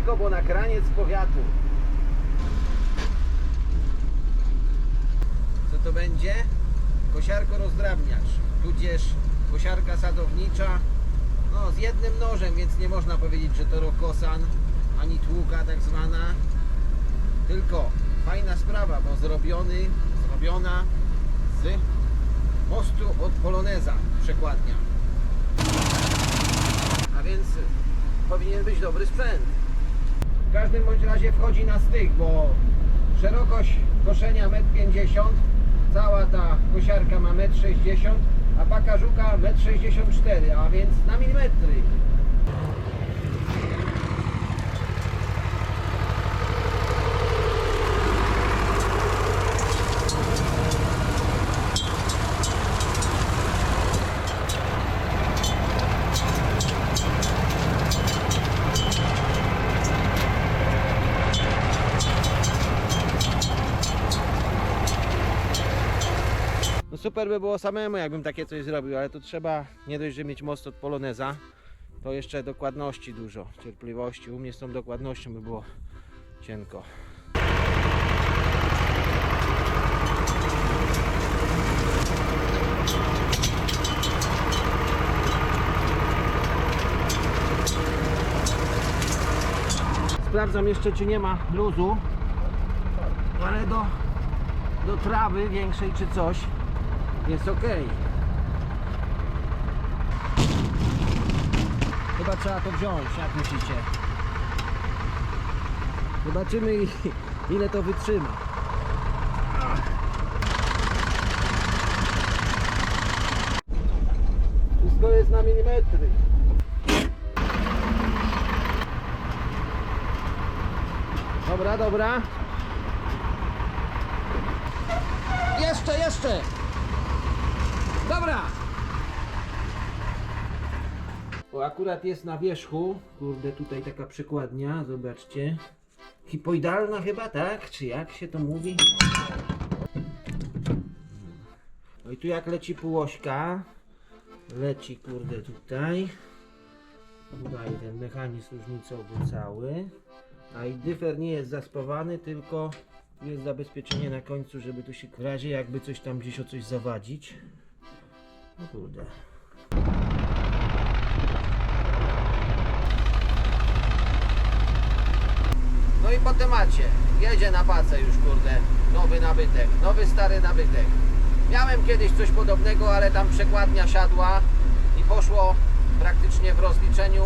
daleko, bo na kraniec powiatu. Co to będzie? Kosiarko rozdrabniacz, tudzież kosiarka sadownicza. No, z jednym nożem, więc nie można powiedzieć, że to rokosan, ani tłuka tak zwana. Tylko fajna sprawa, bo zrobiony, zrobiona z mostu od Poloneza przekładnia. A więc powinien być dobry sprzęt. W każdym bądź razie wchodzi na styk, bo szerokość koszenia 1,50 m, cała ta kosiarka ma 1,60 m, a paka żuka 1,64 m, a więc na milimetry. No super by było samemu, jakbym takie coś zrobił, ale to trzeba nie dość, że mieć most od Poloneza, to jeszcze dokładności dużo, cierpliwości. U mnie z tą dokładnością by było cienko. Sprawdzam jeszcze, czy nie ma luzu, ale do, do trawy większej czy coś jest ok. Chyba trzeba to wziąć, jak myślicie? Zobaczymy i- ile to wytrzyma. Wszystko jest na milimetry. Dobra, dobra. Jeszcze, jeszcze! Dobra! Akurat jest na wierzchu. Kurde, tutaj taka przekładnia, zobaczcie. Hipoidalna chyba, tak? Czy jak się to mówi? No i tu jak leci półośka, leci kurde tutaj. Tutaj ten mechanizm różnicowy cały. A i dyfer nie jest zaspawany, tylko jest zabezpieczenie na końcu, żeby tu się w razie jakby coś tam gdzieś o coś zawadzić. No kurde. No i po temacie. Jedzie na pacę już kurde. Nowy nabytek. Nowy stary nabytek. Miałem kiedyś coś podobnego, ale tam przekładnia siadła i poszło praktycznie w rozliczeniu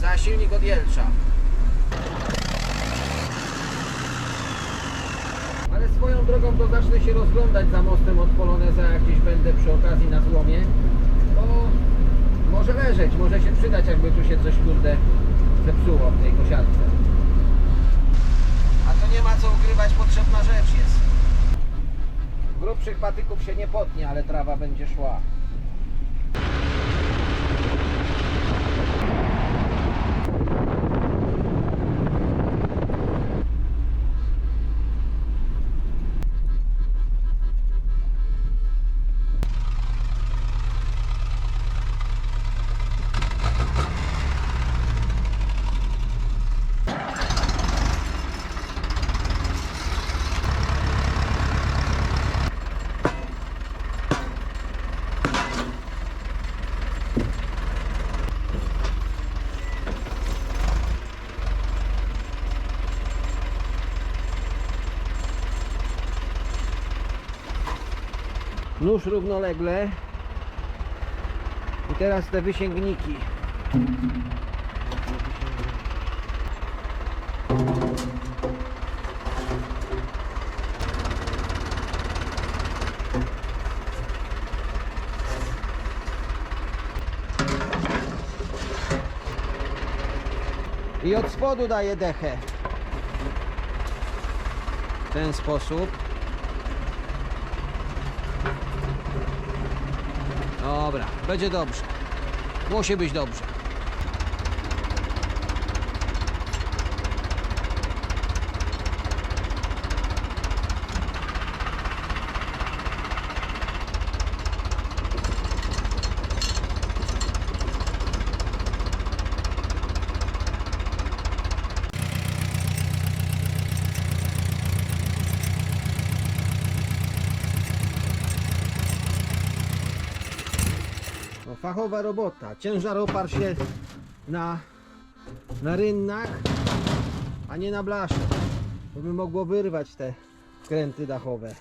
za silnik od Jelcza. Ale swoją drogą to zacznę się rozglądać za mostem od Poloneza, jak gdzieś będę przy okazji na złomie. To może leżeć, może się przydać, jakby tu się coś kurde zepsuło w tej kosiarce. Nie ma co ukrywać, potrzebna rzecz jest. Grubszych patyków się nie potnie, ale trawa będzie szła. Nóż równolegle. I teraz te wysięgniki. I od spodu daje dechę. W ten sposób. Dobra, będzie dobrze. Musi być dobrze. Fachowa robota. Ciężar oparł się na, na rynnach, a nie na blasze. To by mogło wyrwać te kręty dachowe.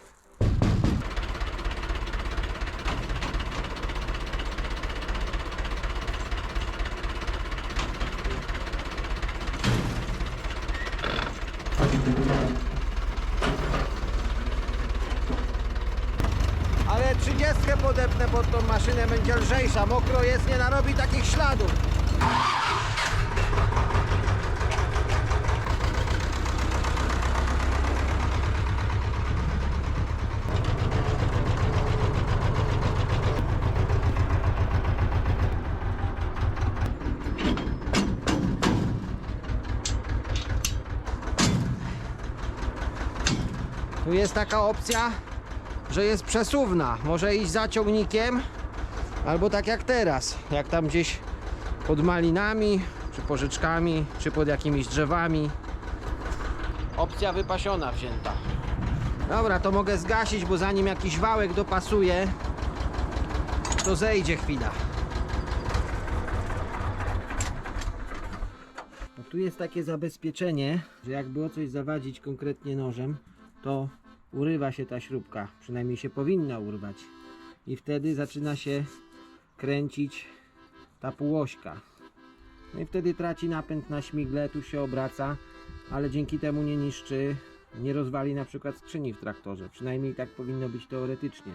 Ale 30 podepnę pod tą maszynę będzie lżejsza. Mokro jest, nie narobi takich śladów. Tu jest taka opcja, że jest przesuwna. Może iść za ciągnikiem, albo tak jak teraz, jak tam gdzieś pod malinami, czy pożyczkami, czy pod jakimiś drzewami. Opcja wypasiona wzięta. Dobra, to mogę zgasić, bo zanim jakiś wałek dopasuje, to zejdzie chwila. No tu jest takie zabezpieczenie, że jak było coś zawadzić konkretnie nożem, to urywa się ta śrubka, przynajmniej się powinna urwać. I wtedy zaczyna się kręcić ta półośka. No i wtedy traci napęd na śmigle, tu się obraca, ale dzięki temu nie niszczy, nie rozwali na przykład skrzyni w traktorze. Przynajmniej tak powinno być teoretycznie.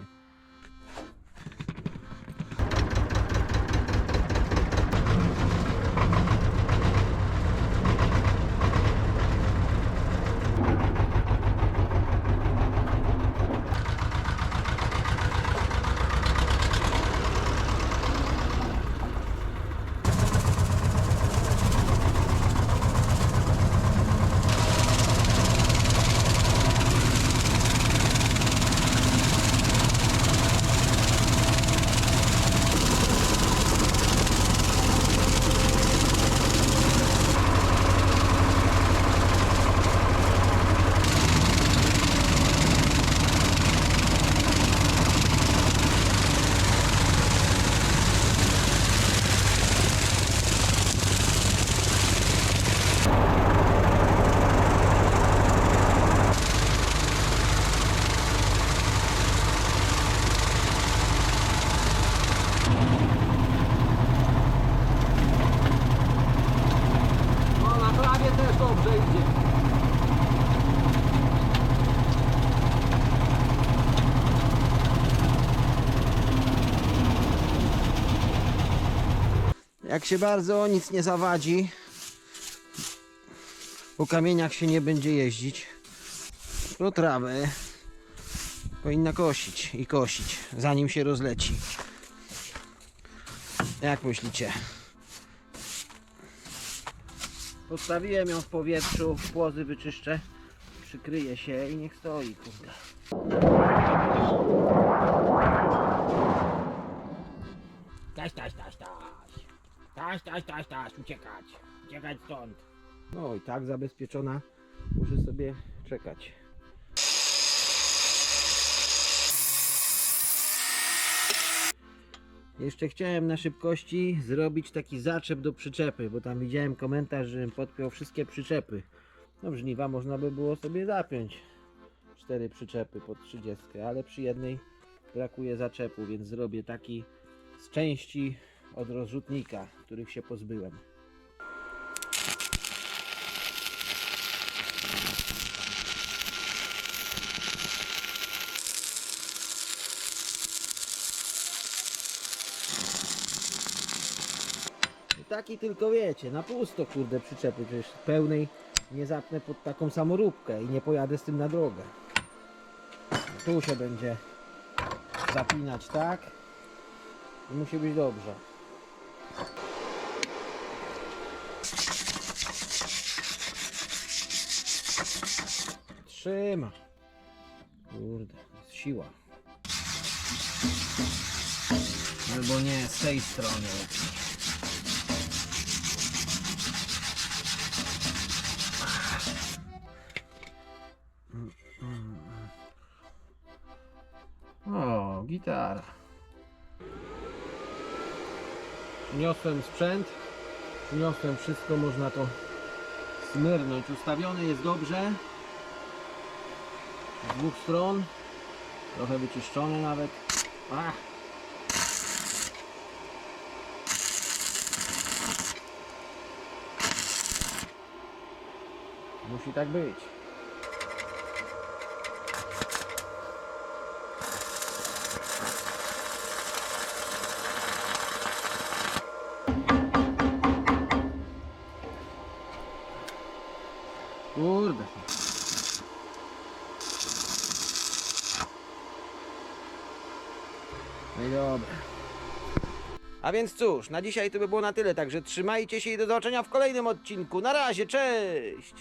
No na prawie też dobrze idzie. Jak się bardzo nic nie zawadzi, po kamieniach się nie będzie jeździć, to trawę powinna kosić i kosić, zanim się rozleci. Jak myślicie? Postawiłem ją w powietrzu, płozy wyczyszczę, przykryję się i niech stoi, kurde. Taś, taś, taś, taś, uciekać. Uciekać stąd. No i tak zabezpieczona, muszę sobie czekać. Jeszcze chciałem na szybkości zrobić taki zaczep do przyczepy, bo tam widziałem komentarz, żebym podpiął wszystkie przyczepy. No żniwa można by było sobie zapiąć cztery przyczepy pod 30, ale przy jednej brakuje zaczepu, więc zrobię taki z części od rozrzutnika, których się pozbyłem. Taki tylko wiecie, na pusto kurde przyczepy, przecież pełnej nie zapnę pod taką samoróbkę i nie pojadę z tym na drogę. Tu się będzie zapinać tak i musi być dobrze. Trzyma. Kurde, jest siła. Albo nie, z tej strony lepiej. O, gitara. Niosłem sprzęt, niosłem wszystko, można to smyrnąć. Ustawiony jest dobrze. Z dwóch stron. Trochę wyczyszczony nawet. Ach. Musi tak być. Kurde. No i dobra. A więc cóż, na dzisiaj to by było na tyle, także trzymajcie się i do zobaczenia w kolejnym odcinku. Na razie, cześć!